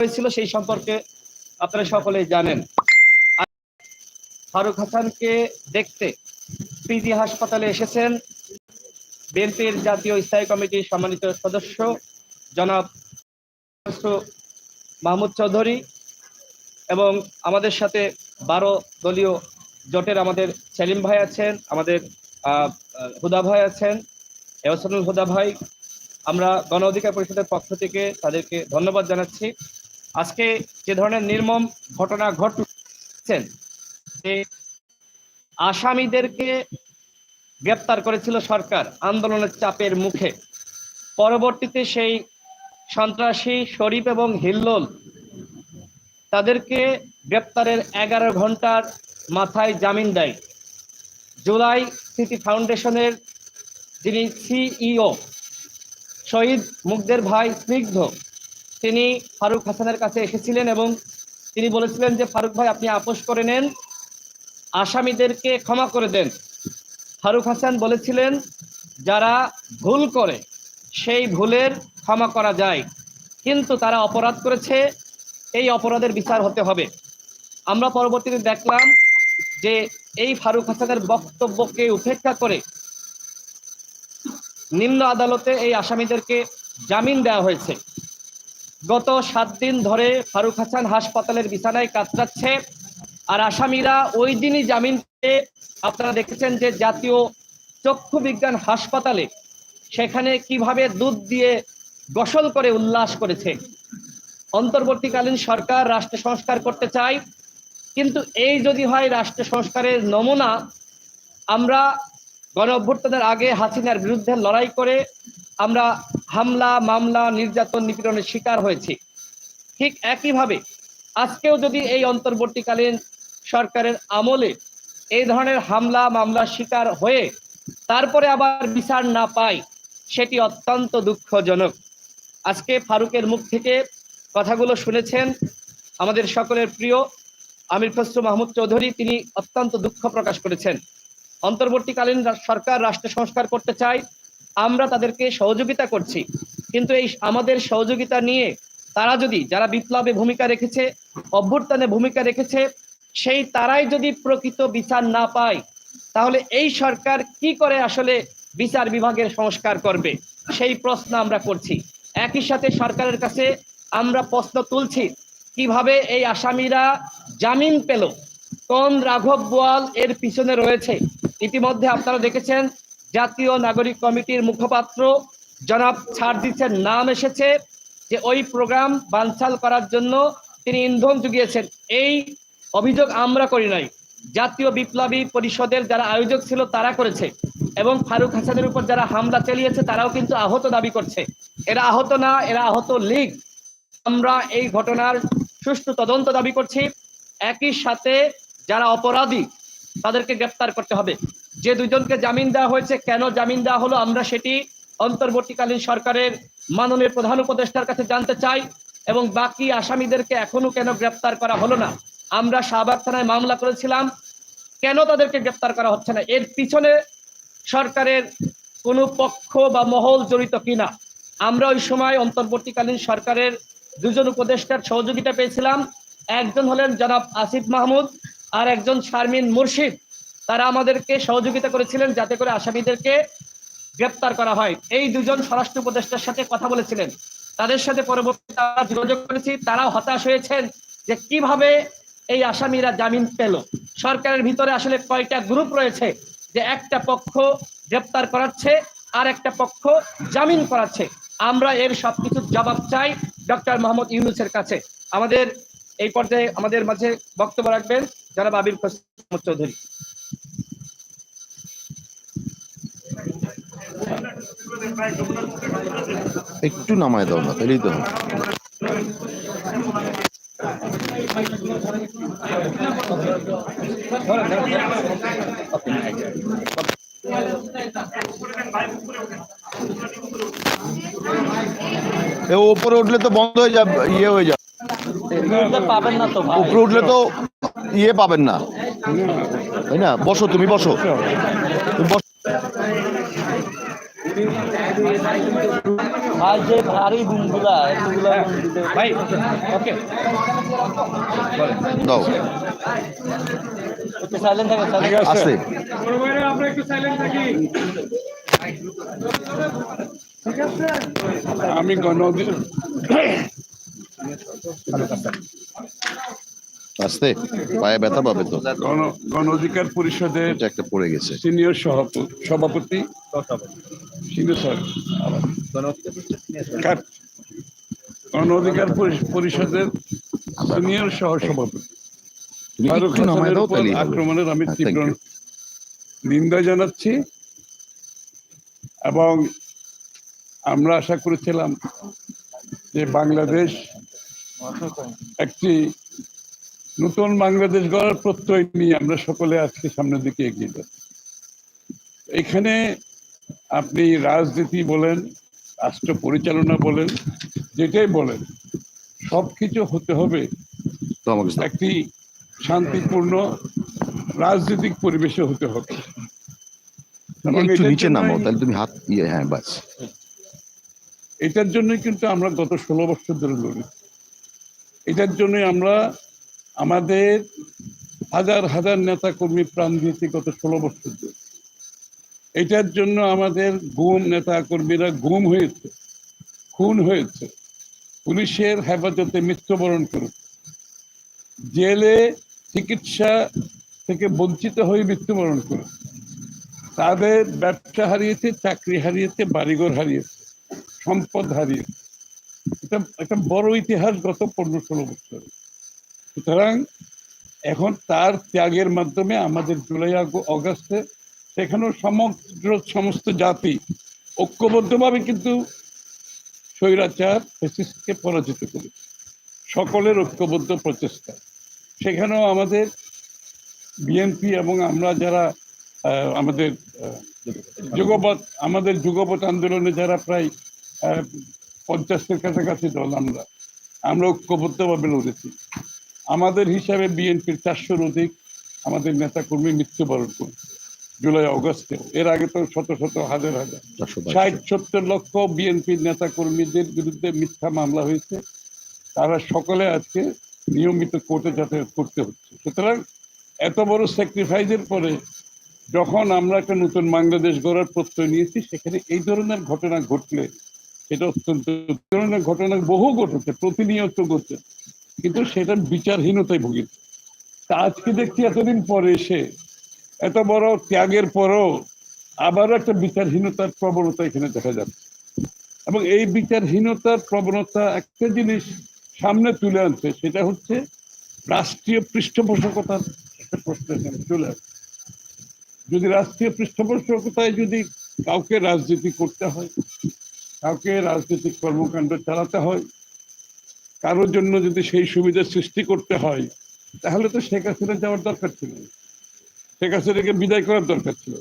হয়েছিল সেই সম্পর্কে আপনারা সকলেই জানেন। ফারুক হাসানকে দেখতে পিজি হাসপাতালে এসেছেন বিএনপির জাতীয় স্থায়ী কমিটির সম্মানিত সদস্য জনাব মাহমুদ চৌধুরী এবং আমাদের সাথে বারো দলীয় জোটের আমাদের সেলিম ভাই আছেন, আমাদের হুদা ভাই আছেন, এহসানুল হুদা ভাই। আমরা গণ অধিকার পরিষদের পক্ষ থেকে তাদেরকে ধন্যবাদ জানাচ্ছি। আজকে যে ধরনের নির্মম ঘটনা ঘটছেন যে আসামিদেরকে গ্রেপ্তার করেছিল সরকার আন্দোলনের চাপের মুখে। পরবর্তীতে সেই সন্ত্রাসী শরীফ এবং হিল্লোল তাদেরকে গ্রেপ্তারের এগারো ঘণ্টার মাথায় জামিন দেয়। জুলাই স্মৃতি ফাউন্ডেশনের যিনি সিইও শহীদ মুগদের ভাই স্নিগ্ধ তিনি ফারুক হাসানের কাছে এসেছিলেন এবং তিনি বলেছিলেন যে, ফারুক ভাই, আপনি আপোষ করে নেন, আসামিদেরকে ক্ষমা করে দেন। ফারুক হাসান বলেছিলেন, যারা ভুল করে, সেই ভুলের ক্ষমা করা যায়। কিন্তু তারা অপরাধ করেছে, এই অপরাধের বিচার হতে হবে। আমরা পরবর্তীতে দেখলাম যে, এই ফারুক হাসানের বক্তব্যকে উপেক্ষা করে নিম্ন আদালতে এই আসামিদেরকে জামিন দেওয়া হয়েছে। গত সাত দিন ধরে ফারুক হাসান হাসপাতালের বিছানায় কাতরাচ্ছে। আর আসামিরা ওই দিনই জামিন পেয়ে আপনারা দেখেছেন যে জাতীয় চক্ষু বিজ্ঞান হাসপাতালে সেখানে কীভাবে দুধ দিয়ে গোসল করে উল্লাস করেছে। অন্তর্বর্তীকালীন সরকার রাষ্ট্র সংস্কার করতে চায়, কিন্তু এই যদি হয় রাষ্ট্র সংস্কারের নমুনা, আমরা গণ অভ্যুত্থানের আগে হাসিনার বিরুদ্ধে লড়াই করে আমরা হামলা, মামলা, নির্যাতন, নিপীড়নের শিকার হয়েছি। ঠিক একইভাবে আজকেও যদি এই অন্তর্বর্তীকালীন সরকারের আমলে এই ধরনের হামলা, মামলার শিকার হয়ে তারপরে আবার বিচার না পাই সেটি অত্যন্ত দুঃখজনক। আজকে ফারুকের মুখ থেকে কথাগুলো শুনেছেন আমাদের সকলের প্রিয় আমির খসরু মাহমুদ চৌধুরী। তিনি অত্যন্ত দুঃখ প্রকাশ করেছেন। অন্তর্বর্তীকালীন সরকার রাষ্ট্র সংস্কার করতে চায়, আমরা তাদেরকে সহযোগিতা করছি। কিন্তু এই আমাদের সহযোগিতা নিয়ে তারা যদি, যারা বিপ্লবে ভূমিকা রেখেছে, অভ্যুত্থানে ভূমিকা রেখেছে, সেই তারাই যদি প্রকৃত বিচার না পায়, তাহলে এই সরকার কি করে আসলে বিচার বিভাগের সংস্কার করবে? সেই প্রশ্ন আমরা করছি। একই সাথে সরকারের কাছে আমরা প্রশ্ন তুলছি, কীভাবে এই আসামিরা জামিন পেল? কোন রাঘব বোয়াল এর পিছনে রয়েছে? ইতিমধ্যে আপনারা দেখেছেন, জাতীয় নাগরিক কমিটির মুখপাত্র জনাব ছাড়দিসের নাম এসেছে যে ওই প্রোগ্রাম বানচাল করার জন্য তিনি ইন্ধন জুগিয়েছেন। এই অভিযোগ আমরা করি নাই। জাতীয় বিপ্লবী পরিষদের যারা আয়োজক ছিল তারা করেছে এবং ফারুক হাসানের উপর যারা হামলা চালিয়েছে তারাও কিন্তু আহত দাবি করছে। এরা আহত না, এরা আহত লীগ। আমরা এই ঘটনার সুষ্ঠু তদন্ত দাবি করছি। একই সাথে যারা অপরাধী তাদেরকে গ্রেপ্তার করতে হবে। যে দুজনকে জামিন দেওয়া হয়েছে, কেন জামিন দেওয়া হলো, আমরা সেটি অন্তর্বর্তীকালীন সরকারের মাননীয় প্রধান উপদেষ্টার কাছে জানতে চাই এবং বাকি আসামিদেরকে এখনও কেন গ্রেপ্তার করা হলো না? আমরা শাহবাগ থানায় মামলা করেছিলাম, কেন তাদেরকে গ্রেপ্তার করা হচ্ছে না? এর পিছনে সরকারের কোনো পক্ষ বা মহল জড়িত কিনা? আমরা ওই সময় অন্তর্বর্তীকালীন সরকারের দুজন উপদেষ্টার সহযোগিতা পেয়েছিলাম। একজন হলেন জনাব আসিফ মাহমুদ আর একজন শারমিন মুর্শিদ, তারা আমাদেরকে সহযোগিতা করেছিলেন যাতে করে আসামিদেরকে গ্রেপ্তার করা হয়। এই দুজন স্বরাষ্ট্র উপদেষ্টার সাথে কথা বলেছিলেন। তাদের সাথে পরবর্তী তারা যোগাযোগ করেছি। তারাও হতাশ হয়েছেন যে কীভাবে এই আসামিরা জামিন পেল। সরকারের ভিতরে আসলে কয়টা গ্রুপ রয়েছে যে একটা পক্ষ গ্রেপ্তার করাচ্ছে আর একটা পক্ষ জামিন করাচ্ছে। আমরা এর সবকিছুর জবাব চাই ডক্টর মোহাম্মদ ইউনুসের কাছে। আমাদের এই পর্যায়ে আমাদের মাঝে বক্তব্য রাখবেন। আবির খসরু চৌধুরী। একটু নামায় দাও না তাহলেই তো উপরে উঠলে তো বন্ধ হয়ে যাবে ইয়ে হয়ে যাবে। পাবেন না তো উপরে উঠলে তো ইয়ে পাবেন না। তাই না? বসো তুমি বসো। তুমি বসো। আর যে ভারী বুমগুলা এতগুলা ভাই ওকে। দাও। একটু সাইলেন্ট থাকে সাইলেন্ট আছে। আসতে আমি গণ আসতে পায়ে ব্যথা পাবে তো। গণ অধিকার পরিষদের একটা পড়ে গেছে। সিনিয়র সভাপতি সভাপতি সিনিয়র গণ অধিকার পরিষদের সিনিয়র সহ সভাপতি। ফারুক হাসানের উপর আক্রমণের আমি হ্যাঁ, তীব্র নিন্দা জানাচ্ছি এবং আমরা আশা করেছিলাম যে বাংলাদেশ একটি নতুন বাংলাদেশ গড়ার প্রত্যয় নিয়ে আমরা সকলে আজকে সামনের দিকে এগিয়ে যাচ্ছি। এখানে আপনি রাজনীতি বলেন রাষ্ট্র পরিচালনা বলেন যেটাই বলেন সবকিছু হতে হবে একটি শান্তিপূর্ণ রাজনৈতিক পরিবেশে হতে হবে। একটু নিচে নামো তাহলে তুমি হাত ইয়ে হ্যাঁ বাস। এটার জন্যই কিন্তু আমরা গত ষোলো বছর ধরে লড়ি। এটার জন্যই আমরা আমাদের হাজার হাজার নেতা কর্মী প্রাণ দিয়েছি গত ষোলো বছর এটার জন্য আমাদের গুম নেতা কর্মীরা গুম হয়েছে, খুন হয়েছে, পুলিশের হেফাজতে মৃত্যুবরণ করেছে। জেলে চিকিৎসা থেকে বঞ্চিত হয়ে মৃত্যুবরণ করেছে। তাদের ব্যবসা হারিয়েছে, চাকরি হারিয়েছে, বাড়িঘর হারিয়েছে, সম্পদ হারিয়েছে। এটা একটা বড় ইতিহাস গত পনেরো ষোলো বছর। সুতরাং এখন তার ত্যাগের মাধ্যমে আমাদের জুলাই অগাস্টে সেখানেও সমগ্র সমস্ত জাতি ঐক্যবদ্ধভাবে কিন্তু স্বৈরাচার ফেসিস্টকে পরাজিত করেছে। সকলের ঐক্যবদ্ধ প্রচেষ্টা। সেখানেও আমাদের বিএনপি এবং আমরা যারা আমাদের আহ, যুগপৎ আমাদের যুগপৎ আন্দোলনে যারা প্রায় পঞ্চাশের কাছাকাছি দল আমরা আমরা ঐক্যবদ্ধভাবে লড়েছি। আমাদের হিসাবে বিএনপির চারশোর অধিক আমাদের নেতা কর্মী মৃত্যুবরণ করেছে জুলাই অগস্টে এর আগে তো শত শত হাজার হাজার। ষাট সত্তর লক্ষ বিএনপির নেতা কর্মীদের বিরুদ্ধে মিথ্যা মামলা হয়েছে। তারা সকলে আজকে নিয়মিত কোর্টে যাতায়াত করতে হচ্ছে। সুতরাং এত বড় স্যাক্রিফাইসের পরে যখন আমরা একটা নতুন বাংলাদেশ গড়ার প্রত্যয় নিয়েছি সেখানে এই ধরনের ঘটনা ঘটলে সেটা অত্যন্ত ধরনের ঘটনা বহু ঘটেছে প্রতিনিয়ত ঘটছে। কিন্তু সেটা বিচারহীনতায় ভুগেছে তা আজকে দেখছি এতদিন পরে এসে, এত বড় ত্যাগের পরও আবারও একটা বিচারহীনতার প্রবণতা এখানে দেখা যাচ্ছে। এবং এই বিচারহীনতার প্রবণতা একটা জিনিস সামনে তুলে আনছে, সেটা হচ্ছে রাষ্ট্রীয় পৃষ্ঠপোষকতার একটা প্রশ্ন এখানে চলে আসছে যদি রাষ্ট্রীয় পৃষ্ঠপোষকতায় যদি কাউকে রাজনীতি করতে হয়, কাউকে রাজনৈতিক কর্মকাণ্ড চালাতে হয় কারোর জন্য যদি সেই সুবিধা সৃষ্টি করতে হয়, তাহলে তো শেখ হাসিনা যাওয়ার দরকার ছিল। শেখ হাসিনাকে বিদায় করার দরকার ছিল।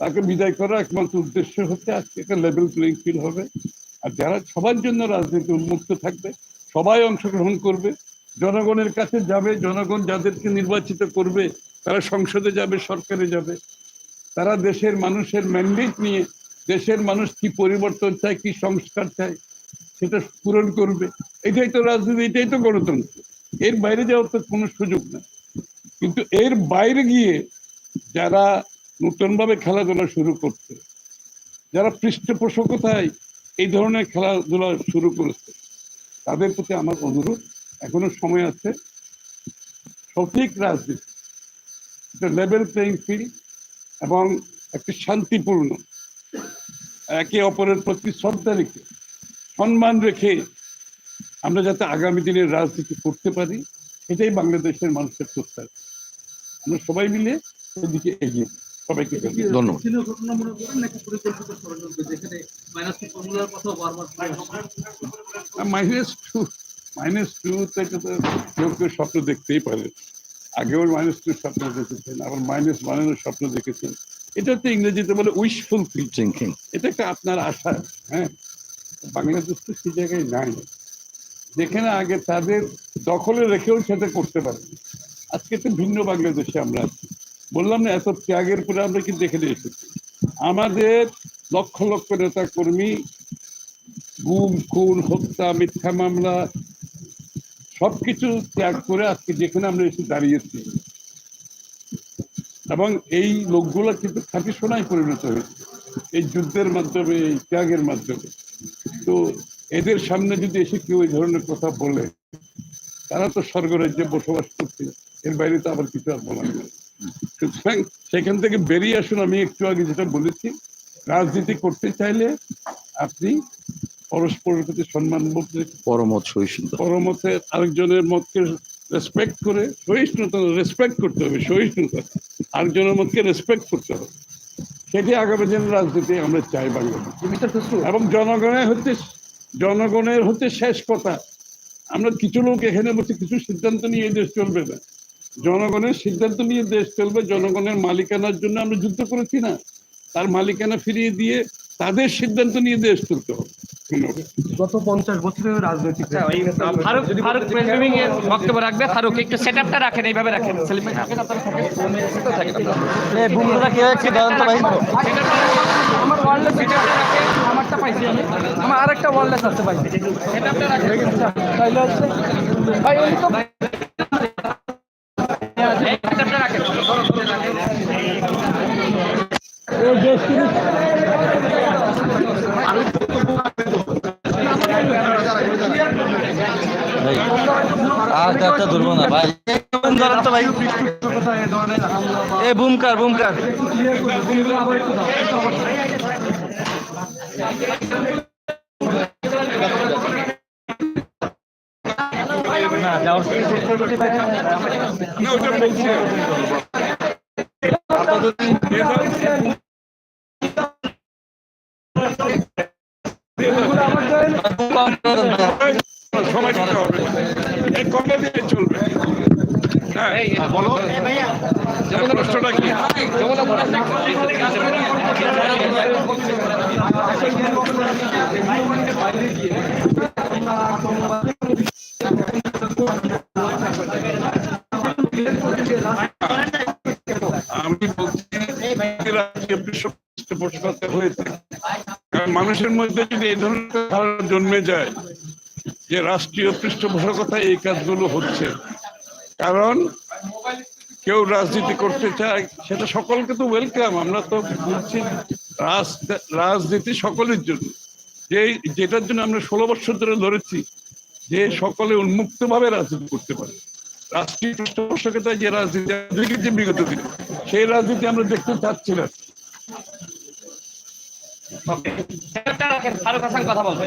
তাকে বিদায় করার একমাত্র উদ্দেশ্য হচ্ছে আজকে একটা লেভেল প্লেইং ফিল হবে। আর যারা সবার জন্য রাজনীতি উন্মুক্ত থাকবে, সবাই অংশগ্রহণ করবে, জনগণের কাছে যাবে, জনগণ যাদেরকে নির্বাচিত করবে, তারা সংসদে যাবে, সরকারে যাবে। তারা দেশের মানুষের ম্যান্ডেট নিয়ে, দেশের মানুষ কি পরিবর্তন চায়, কি সংস্কার চায় সেটা পূরণ করবে। এটাই তো রাজনীতি, এটাই তো গণতন্ত্র। এর বাইরে যাওয়ার তো কোনো সুযোগ নেই। কিন্তু এর বাইরে গিয়ে যারা নতুনভাবে খেলাধুলা শুরু করছে, যারা পৃষ্ঠপোষকতায় এই ধরনের খেলাধুলা শুরু করেছে, তাদের প্রতি আমার অনুরোধ, এখনও সময় আছে। সঠিক রাজনীতি লেভেল প্লেইং ফিল্ড এবং একটি শান্তিপূর্ণ, একে অপরের প্রতি শ্রদ্ধা রেখে সম্মান রেখে আমরা যাতে আগামী দিনের রাজনীতি করতে পারি এটাই বাংলাদেশের মানুষের প্রত্যাশা। আমরা সবাই মিলে এদিকে এগিয়ে। সবাইকে ধন্যবাদ। মনে মাইনাস টু ফর্মুলার কথাও বারবার মাইনাস টু থেকে তো কেউ কেউ স্বপ্ন দেখতেই পারে। আগেও মাইনাস টু স্বপ্ন দেখেছেন আবার মাইনাস ওয়ানের স্বপ্ন দেখেছেন। এটা হচ্ছে ইংরেজিতে বলে উইশফুল থিঙ্কিং এটা একটা আপনার আশা হ্যাঁ? বাংলাদেশ তো সেই জায়গায় নাই। যেখানে আগে তাদের দখলে রেখেও সেটা করতে পারে আজকে তো ভিন্ন বাংলাদেশে আমরা আছি। বললাম না, এত ত্যাগের পরে আমরা কিন্তু এখানে এসেছি। আমাদের লক্ষ লক্ষ নেতা কর্মী গুম, খুন, হত্যা, মিথ্যা মামলা, সবকিছু ত্যাগ করে আজকে যেখানে আমরা এসে দাঁড়িয়েছি। এবং এই লোকগুলো কিন্তু খাঁটি সোনায় পরিণত হয়েছে। এই যুদ্ধের মাধ্যমে, এই ত্যাগের মাধ্যমে। তো এদের সামনে যদি এসে কেউ এই ধরনের কথা বলে তারা তো স্বর্গরাজ্যে বসবাস করছে এর বাইরে তো আবার কিছু আর বলার নেই। সুতরাং সেখান থেকে বেরিয়ে আসুন আমি একটু আগে যেটা বলেছি রাজনীতি করতে চাইলে আপনি পরস্পরের প্রতি সম্মান বলতে পরমত সহিষ্ণুতা। পরমতে আরেকজনের মতকে রেসপেক্ট করে সহিষ্ণুতা রেসপেক্ট করতে হবে সহিষ্ণুতা। আরেকজনের মতকে রেসপেক্ট করতে হবে। সেটি আগামী দিনের রাজনীতি আমরা চাই বাংলাদেশ। এবং জনগণের হচ্ছে জনগণের হচ্ছে শেষ কথা, আমরা কিছু লোক এখানে বসে কিছু সিদ্ধান্ত নিয়ে দেশ চলবে না। জনগণের সিদ্ধান্ত নিয়ে দেশ চলবে, জনগণের মালিকানার জন্য আমরা যুদ্ধ করেছি না। তার মালিকানা ফিরিয়ে দিয়ে তাদের সিদ্ধান্ত নিয়ে দেশ চলতে হবে। গত পঞ্চাশ বছরের রাজনৈতিক ফারুক ফারুক প্রেসিডিং এর বক্তব্য রাখবে। ফারুক একটু সেটআপটা রাখেন এইভাবে রাখেন। সেলিম ভাই থাকেন আপনারা থাকেন থাকেন এই বুমগুলা কেউ একটু দাঁড়ান তো ভাই। আমার ওয়ারলেস সেটআপটা রাখেন আমারটা পাইছি আমি। আমার আরেকটা ওয়ারলেস আছে ভাই। সেটআপটা রাখেন। তাইলে হচ্ছে ভাই তো এই বুমকার বুমকার। সময় দিতে কমে দিয়ে চলবে আমি বলছি কারণ মানুষের মধ্যে যদি এই ধরনের জন্মে যায় যে রাষ্ট্রীয় পৃষ্ঠপোষকতায় এই কাজগুলো হচ্ছে কারণ কেউ রাজনীতি করতে চায় সেটা সকলকে তো ওয়েলকাম আমরা তো বলছি রাজনীতি সকলের জন্য। যে যেটার জন্য আমরা ষোলো বছর ধরে ধরেছি যে সকলে উন্মুক্তভাবে রাজনীতি করতে পারে। রাষ্ট্রীয় পৃষ্ঠপোষকতায় যে রাজনীতি দেখেছি বিগত দিনে সেই রাজনীতি আমরা দেখতে চাচ্ছি না। ফারুক হাসান কথা। বলবে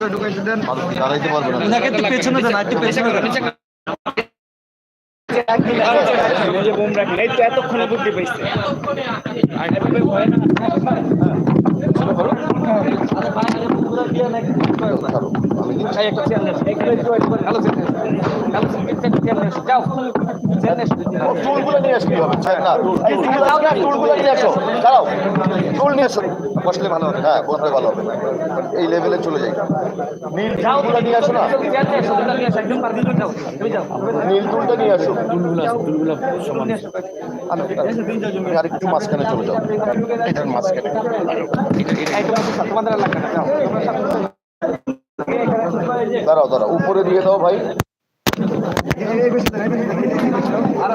পেছনে দেন একটু পেছনে দেন চেয়ার নিয়ে আসো। যাও আসো। আসবি হবে? নিয়ে আসো। দাঁড়াও টুল নিয়ে এসো বসলে ভালো হবে হ্যাঁ বসলে ভালো হবে। এই লেভেলে চলে যাই। নীল টুলগুলো নিয়ে আসো না? আসো, আসো। নীল টুলটা নিয়ে আসো। তুমি আরেকটু মাঝখানে চলে যাও। এটার মাঝখানে। আর। দাঁড়াও দাঁড়াও উপরে দিয়ে দাও ভাই। এবার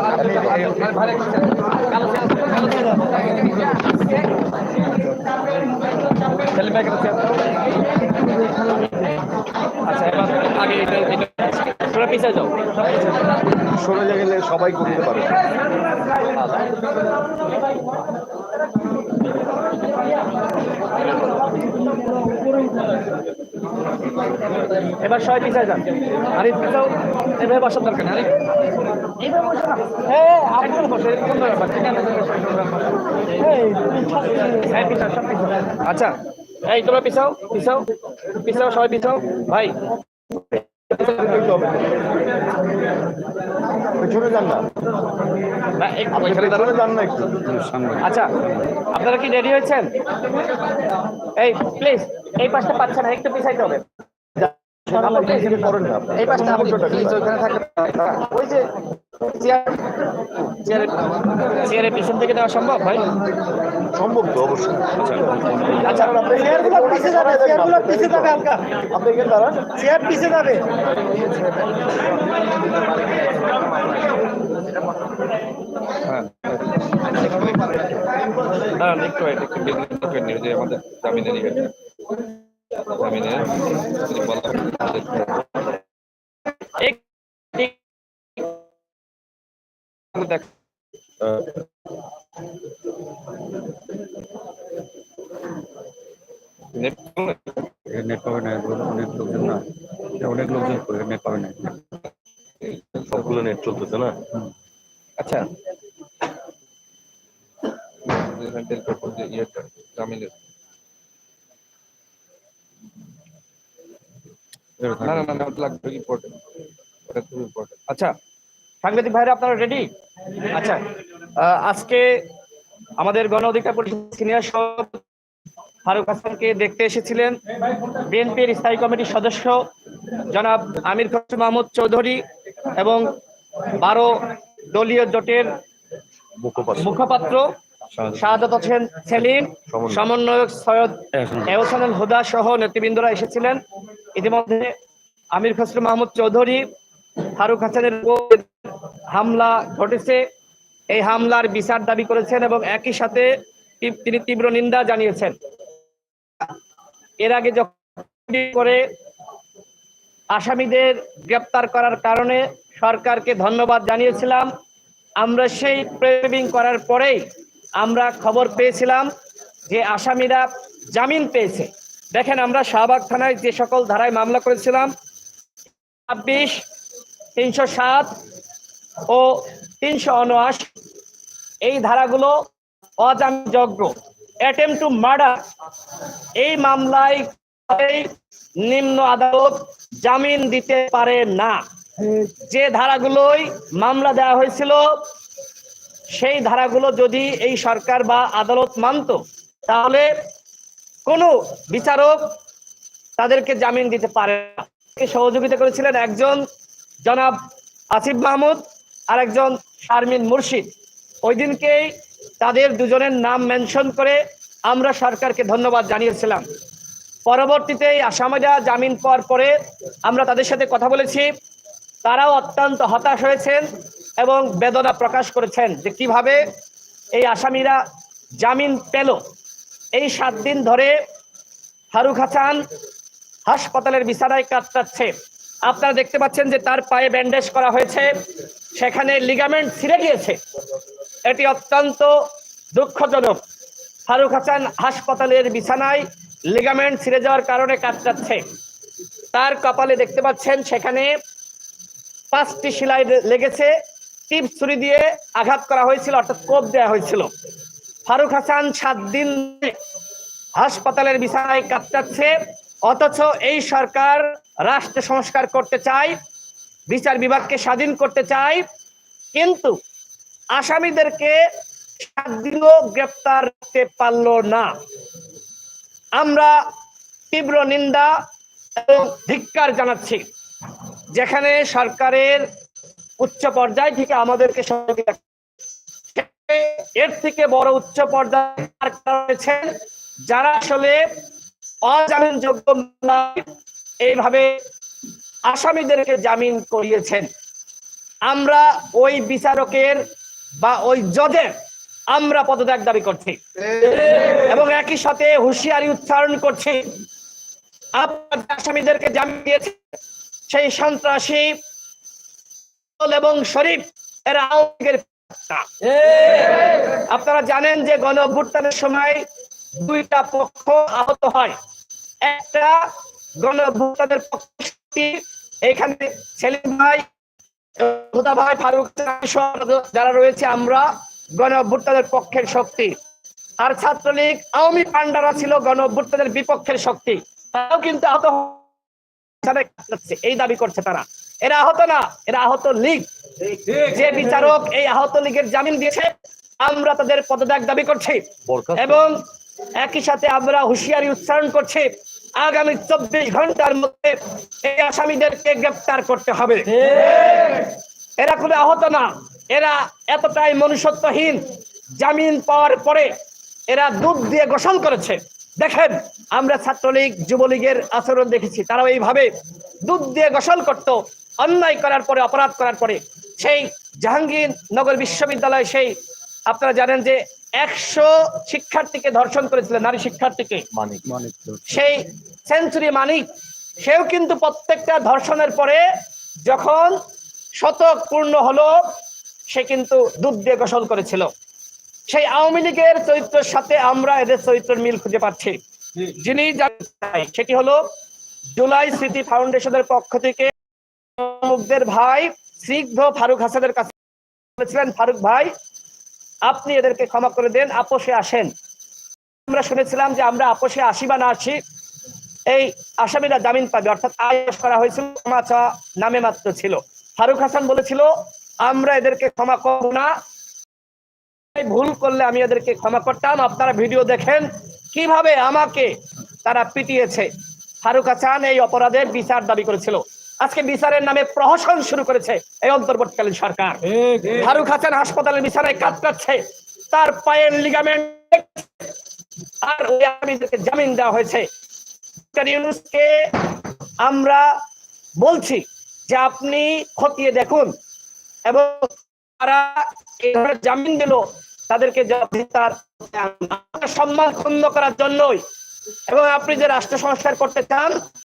সরে গেলে সবাই করতে পারে এবার সবাই পিছায় যান আরিফ পিছাও এভাবে বসার দরকার নেই আচ্ছা। এই তোমরা পিছাও পিছাও পিছাও সবাই পিছাও। ভাই। আচ্ছা আপনারা কি রেডি হয়েছেন? এই প্লিজ এই পাশটা পাচ্ছেন একটু পিছাইতে হবে। এই পাশটা? প্লিজ ওইখানে ওই যে চেয়ারের চেয়ারের পিছন থেকে দেওয়া সম্ভব ভাই? সম্ভব তো অবশ্যই। আচ্ছা চেয়ারগুলো পিছে যাবে চেয়ারগুলো পিছে যাবে হালকা। আপনি এখানে দাঁড়ান। চেয়ার পিছে যাবে। দাঁড়ান একটু আমাদের ইয়ে। না অনেক লোকজন না অনেক নেট পাবে না সবগুলো নেট চলতেছে না আচ্ছা। যে rental করব যে ইয়েটা, জামিনের। না না না ওটা লাগবে ইম্পর্টেন্ট ওটা খুব ইম্পর্টেন্ট আচ্ছা সাংবাদিক ভাইরা আপনারা রেডি আচ্ছা আজকে আমাদের গণ অধিকার পরিষদ সিনিয়র সভাপতি ফারুক হাসানকে দেখতে এসেছিলেন বিএনপির স্থায়ী কমিটির সদস্য জনাব আমির খসরু মাহমুদ চৌধুরী এবং বারো দলীয় জোটের মুখপাত্র। শাহাদাত হোসেন সেলিম সমন্বয়ক। সৈয়দ এহসানুল হুদা সহ নেতৃবৃন্দরা এসেছিলেন। ইতিমধ্যে আমির খসরু মাহমুদ চৌধুরী, ফারুক হাসানের হামলা ঘটেছে। এই হামলার বিচার দাবি করেছেন এবং একই সাথে তিনি তীব্র নিন্দা জানিয়েছেন। এর আগে যখন করে আসামিদের গ্রেপ্তার করার কারণে সরকারকে ধন্যবাদ জানিয়েছিলাম, আমরা সেই প্রেমিং করার পরেই আমরা খবর পেয়েছিলাম যে আসামিরা জামিন পেয়েছে। দেখেন আমরা শাহবাগ থানায় যে সকল ধারায় মামলা করেছিলাম ছাব্বিশ, তিনশো সাত ও তিনশো উনআশি। এই ধারাগুলো অজামিনযোগ্য অ্যাটেম টু মার্ডার এই মামলায় নিম্ন আদালত জামিন দিতে পারে না। যে ধারাগুলোই মামলা দেওয়া হয়েছিল, সেই ধারাগুলো যদি এই সরকার বা আদালত মানত, তাহলে কোনো বিচারক তাদেরকে জামিন দিতে পারে না। সহযোগিতা করেছিলেন একজন জনাব আসিফ মাহমুদ আর একজন শারমিন মুর্শিদ। ওই দিনকেই তাদের দুজনের নাম মেনশন করে আমরা সরকারকে ধন্যবাদ জানিয়েছিলাম। পরবর্তীতে এই আসামিরা জামিন পাওয়ার পরে আমরা তাদের সাথে কথা বলেছি। তারাও অত্যন্ত হতাশ হয়েছেন এবং বেদনা প্রকাশ করেছেন যে কীভাবে এই আসামিরা জামিন পেল। এই সাত দিন ধরে ফারুক হাসান হাসপাতালের বিছানায় কাতরাচ্ছে। আপনারা দেখতে পাচ্ছেন যে তার পায়ে ব্যান্ডেজ করা হয়েছে। সেখানে লিগামেন্ট ছিঁড়ে গিয়েছে। এটি অত্যন্ত দুঃখজনক। ফারুক হাসান হাসপাতালের বিছানায় লিগামেন্ট ছিঁড়ে যাওয়ার কারণে কাতরাচ্ছে। তার কপালে দেখতে পাচ্ছেন, সেখানে পাঁচটি সেলাই লেগেছে। টিপ ছুরি দিয়ে আঘাত করা হয়েছিল, অর্থাৎ কোপ দেওয়া হয়েছিল। ফারুক হাসান সাত দিন হাসপাতালের বিছানায় কাটাচ্ছে অথচ এই সরকার রাষ্ট্র সংস্কার করতে চায়, বিচার বিভাগকে স্বাধীন করতে চায়, কিন্তু আসামিদেরকে দিনও গ্রেপ্তার করতে পারল না। আমরা তীব্র নিন্দা এবং ধিক্কার জানাচ্ছি, যেখানে সরকারের উচ্চ পর্যায় থেকে আমাদেরকে এর থেকে বড় উচ্চ পর্যায়ে যারা আসলে অজামিনযোগ্য এইভাবে আসামিদেরকে জামিন করিয়েছেন। আমরা ওই বিচারকের বা ওই জজের আমরা পদত্যাগ দাবি করছি। এবং একই সাথে হুঁশিয়ারি উচ্চারণ করছি। আপনার আসামিদেরকে জামিন দিয়েছে সেই সন্ত্রাসী এবং শরীফ, এরা আওয়ামী আপনারা জানেন যে গণ সময় দুইটা পক্ষ আহত হয়। একটা গণ অভ্যুত্থানের পক্ষে এখানে সেলিম ভাই হুদা ভাই ফারুক যারা রয়েছে আমরা গণ অভ্যুত্থানের পক্ষের শক্তি। আর ছাত্রলীগ আওয়ামী পান্ডারা ছিল গণ অভ্যুত্থানের বিপক্ষের শক্তি। তারাও কিন্তু আহত এই দাবি করছে তারা। এরা আহত না এরা আহত লীগ। যে বিচারক এই আহত লীগের জামিন দিয়েছে আমরা তাদের পদত্যাগ দাবি করছি। এবং একই সাথে আমরা হুঁশিয়ারি উচ্চারণ করছি, আগামী চব্বিশ ঘণ্টার মধ্যে এই আসামিদেরকে গ্রেপ্তার করতে হবে। এরা কোনো আহত না, এরা এতটাই মনুষ্যত্বহীন, জামিন পাওয়ার পরে এরা দুধ দিয়ে গোসল করেছে। দেখেন, আমরা ছাত্রলীগ, যুবলীগের আচরণ দেখেছি, তারাও এইভাবে দুধ দিয়ে গোসল করত, অন্যায় করার পরে, অপরাধ করার পরে। সেই জাহাঙ্গীরনগর বিশ্ববিদ্যালয়, সেই, আপনারা জানেন যে একশো শিক্ষার্থীকে ধর্ষণ করেছিলেন নারী শিক্ষার্থীকে। সেই সেঞ্চুরি মানিক সেও কিন্তু প্রত্যেকটা ধর্ষণের পরে যখন শতক পূর্ণ হলো সে কিন্তু দুধ দিয়ে গোসল করেছিল। সেই আওয়ামী লীগের চরিত্রের সাথে আমরা এদের চরিত্রের মিল খুঁজে পাচ্ছি। যিনি সেটি হলো জুলাই স্মৃতি ফাউন্ডেশনের পক্ষ থেকে মুগ্ধের ভাই স্নিগ্ধ ফারুক হাসানের কাছে বলেছিলেন ফারুক ভাই আপনি এদেরকে ক্ষমা করে দেন, আপোষে আসেন। আমরা শুনেছিলাম যে আমরা আপোষে আসি বা না আসি, এই আসামিরা জামিন পাবে। অর্থাৎ আয়োজ করা হয়েছিল ক্ষমা চাওয়া নামে মাত্র ছিল। ফারুক হাসান বলেছিল, আমরা এদেরকে ক্ষমা করব না। ভুল করলে আমি এদেরকে ক্ষমা করতাম। আপনারা ভিডিও দেখেন কীভাবে আমাকে তারা পিটিয়েছে। ফারুক হাসান এই অপরাধের বিচার দাবি করেছিল। আজকে বিচারের নামে প্রহসন শুরু করেছে এই অন্তর্বর্তীকালীন সরকার। ফারুক হাসান হাসপাতালের বিছানায় কাতরাচ্ছে। তার পায়ের লিগামেন্ট আর ওই জামিন দেওয়া হয়েছে। ইউনুসকে আমরা বলছি যে আপনি খতিয়ে দেখুন এবং তারা জামিন দিল তাদেরকে আপনার সম্মান ক্ষুণ্ণ করার জন্যই। এবং আপনি যে রাষ্ট্র সংস্কার করতে চান